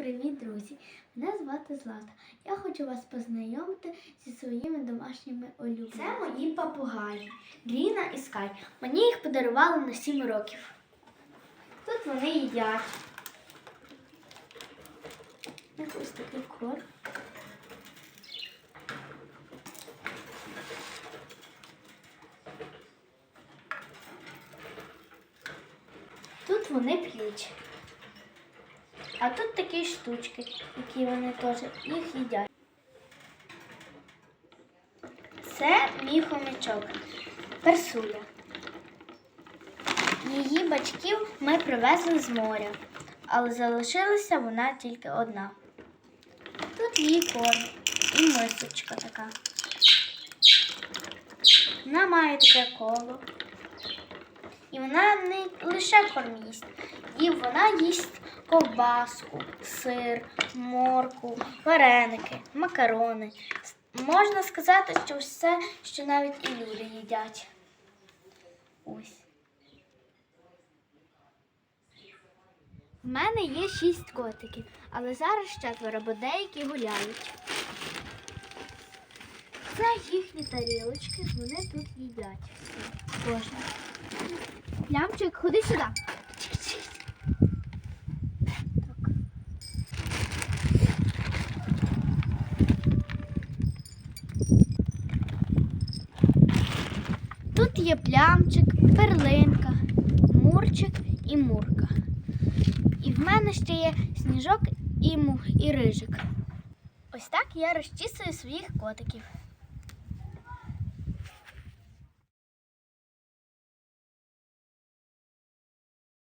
Привіт, друзі! Мене звати Злата. Я хочу вас познайомити зі своїми домашніми улюбленцями. Це мої папугаї Ліна і Скай. Мені їх подарували на 7 років. Тут вони їдять. Ось такий корм. Тут вони п'ють. А тут такі штучки, які вони теж їх їдять. Це мій хомячок, персуля. Її батьків ми привезли з моря, але залишилася вона тільки одна. Тут її корм і мисочка така. Вона має таке коло. І вона не лише корм їсть, і вона їсть ковбаску, сир, морку, вареники, макарони. Можна сказати, що все, що навіть і люди їдять. Ось. В мене є шість котиків, але зараз четверо, бо деякі гуляють. Це їхні тарілочки, вони тут їдять. Кожна. Лямчик, ходи сюди. Так. Тут є плямчик, перлинка, мурчик і мурка. І в мене ще є сніжок і, і рижик. Ось так я розчісую своїх котиків.